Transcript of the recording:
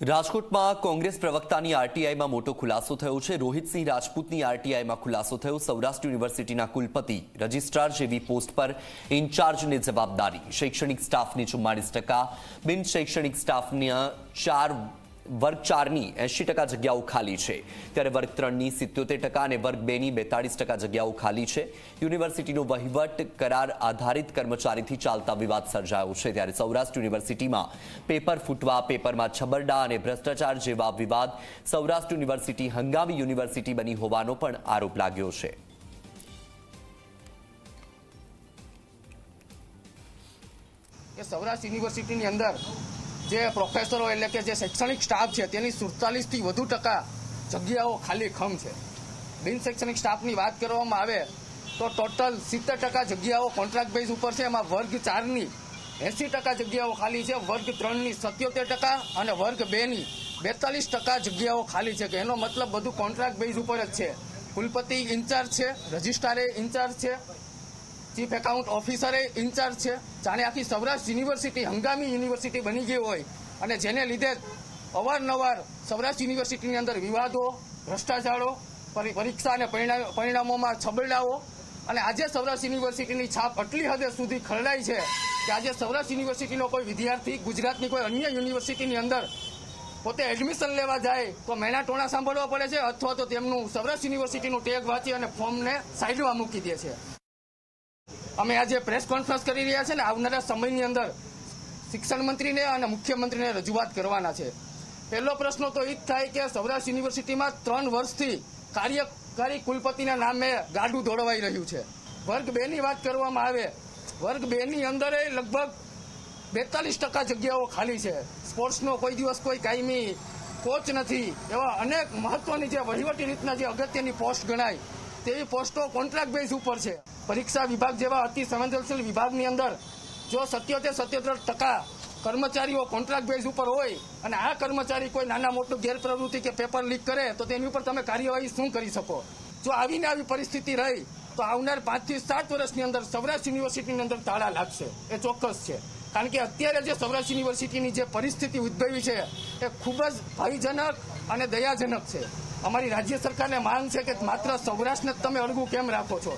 રાજકોટમાં કોંગ્રેસ પ્રવક્તાની આરટીઆઈમાં મોટો ખુલાસો થયો છે. રોહિતસિંહ રાજપૂતની આરટીઆઈમાં ખુલાસો થયો. સૌરાષ્ટ્ર યુનિવર્સિટીના કુલપતિ, રજિસ્ટ્રાર જેવી પોસ્ટ પર ઇન્ચાર્જની જવાબદારી. શૈક્ષણિક સ્ટાફની ચુમ્માળીસ ટકા, બિન શૈક્ષણિક સ્ટાફના ચાર વર્ગ ચારની એંશી ટકા જગ્યાઓ ખાલી છે. ત્યારે વર્ગ ત્રણની સિત્યોતેર ટકા અને વર્ગ બેની બેતાળીસ ટકા જગ્યાઓ ખાલી છે. યુનિવર્સિટીનો વહીવટ કરાર આધારિત કર્મચારીથી ચાલતા વિવાદ સર્જાયો છે. ત્યારે સૌરાષ્ટ્ર યુનિવર્સિટીમાં પેપર ફૂટવા, પેપરમાં છબરડા અને ભ્રષ્ટાચાર જેવા વિવાદ સૌરાષ્ટ્ર યુનિવર્સિટી હંગામી યુનિવર્સિટી બની હોવાનો પણ આરોપ લાગ્યો છે. સૌરાષ્ટ્ર યુનિવર્સિટીની અંદર જે પ્રોફેસરો એટલે કે જે શૈક્ષણિક સ્ટાફ છે, તેની સુડતાલીસથી વધુ ટકા જગ્યાઓ ખાલી ખમ છે. બિન શૈક્ષણિક સ્ટાફની વાત કરવામાં આવે, તો ટોટલ સિત્તેર ટકા જગ્યાઓ કોન્ટ્રાક્ટ બેઝ ઉપર છે, એમાં વર્ગ ચારની એંસી ટકા જગ્યાઓ ખાલી છે, વર્ગ ત્રણની સત્યોતેર ટકા અને વર્ગ બેની બેતાલીસ ટકા જગ્યાઓ ખાલી છે, કે એનો મતલબ બધું કોન્ટ્રાક્ટ બેઝ ઉપર જ છે. કુલપતિ ઇન્ચાર્જ છે, રજિસ્ટ્રારે ઇન્ચાર્જ છે ચીફ એકાઉન્ટ ઓફિસરે ઇન્ચાર્જ છે. જાણે આખી સૌરાષ્ટ્ર યુનિવર્સિટી હંગામી યુનિવર્સિટી બની ગઈ હોય. અને જેને લીધે અવારનવાર સૌરાષ્ટ્ર યુનિવર્સિટીની અંદર વિવાદો, ભ્રષ્ટાચારો, પરી- પરીક્ષા અને પરિણા- પરિણામોમાં છબરડાઓ અને આજે સૌરાષ્ટ્ર યુનિવર્સિટીની છાપ આટલી હદે સુધી ખરડાઈ છે કે આજે સૌરાષ્ટ્ર યુનિવર્સિટીનો કોઈ વિદ્યાર્થી, ગુજરાતની કોઈ અન્ય યુનિવર્સિટીની અંદર પોતે એડમિશન લેવા જાય તો મેણા ટોણા સાંભળવા પડે છે અથવા તો તેમનું સૌરાષ્ટ્ર યુનિવર્સિટીનું ટેગ વાંચી અને ફોર્મને સાઈડમાં મૂકી દે છે. અમે આજે પ્રેસ કોન્ફરન્સ કરી રહ્યા છે ને આવનારા સમયની અંદર શિક્ષણ મંત્રીને અને મુખ્યમંત્રીને રજૂઆત કરવાના છે. પહેલો પ્રશ્ન તો એ જ થાય કે સૌરાષ્ટ્ર યુનિવર્સિટીમાં ત્રણ વર્ષથી કાર્યકારી કુલપતિના નામે ગાડું દોડવાઈ રહ્યું છે. વર્ગ બેની વાત કરવામાં આવે, વર્ગ બેની અંદર લગભગ બેતાલીસ ટકા જગ્યાઓ ખાલી છે. સ્પોર્ટ્સનો કોઈ દિવસ કોઈ કાયમી કોચ નથી. એવા અનેક મહત્વની જે વહીવટી રીતના જે અગત્યની પોસ્ટ ગણાય, તેવી પોસ્ટો કોન્ટ્રાક્ટ બેઝ ઉપર છે. પરીક્ષા વિભાગ જેવા અતિ સંવેદનશીલ વિભાગની અંદર જો સત્યોતેર સત્યોતેર ટકા કર્મચારીઓ કોન્ટ્રાક્ટ બેઝ ઉપર હોય અને આ કર્મચારી કોઈ નાના મોટું ગેરપ્રવૃત્તિ કે પેપર લીક કરે, તો તેની ઉપર તમે કાર્યવાહી શું કરી શકો? જો આવીને આવી પરિસ્થિતિ રહી, તો આવનાર પાંચથી સાત વર્ષની અંદર સૌરાષ્ટ્ર યુનિવર્સિટીની અંદર તાળા લાગશે. એ ચોક્કસ છે. કારણ કે અત્યારે જે સૌરાષ્ટ્ર યુનિવર્સિટીની જે પરિસ્થિતિ ઉદ્ભવી છે, એ ખૂબ જ ભયજનક અને દયાજનક છે. અમારી રાજ્ય સરકારને માંગ છે કે માત્ર સૌરાષ્ટ્રને તમે અળગું કેમ રાખો છો?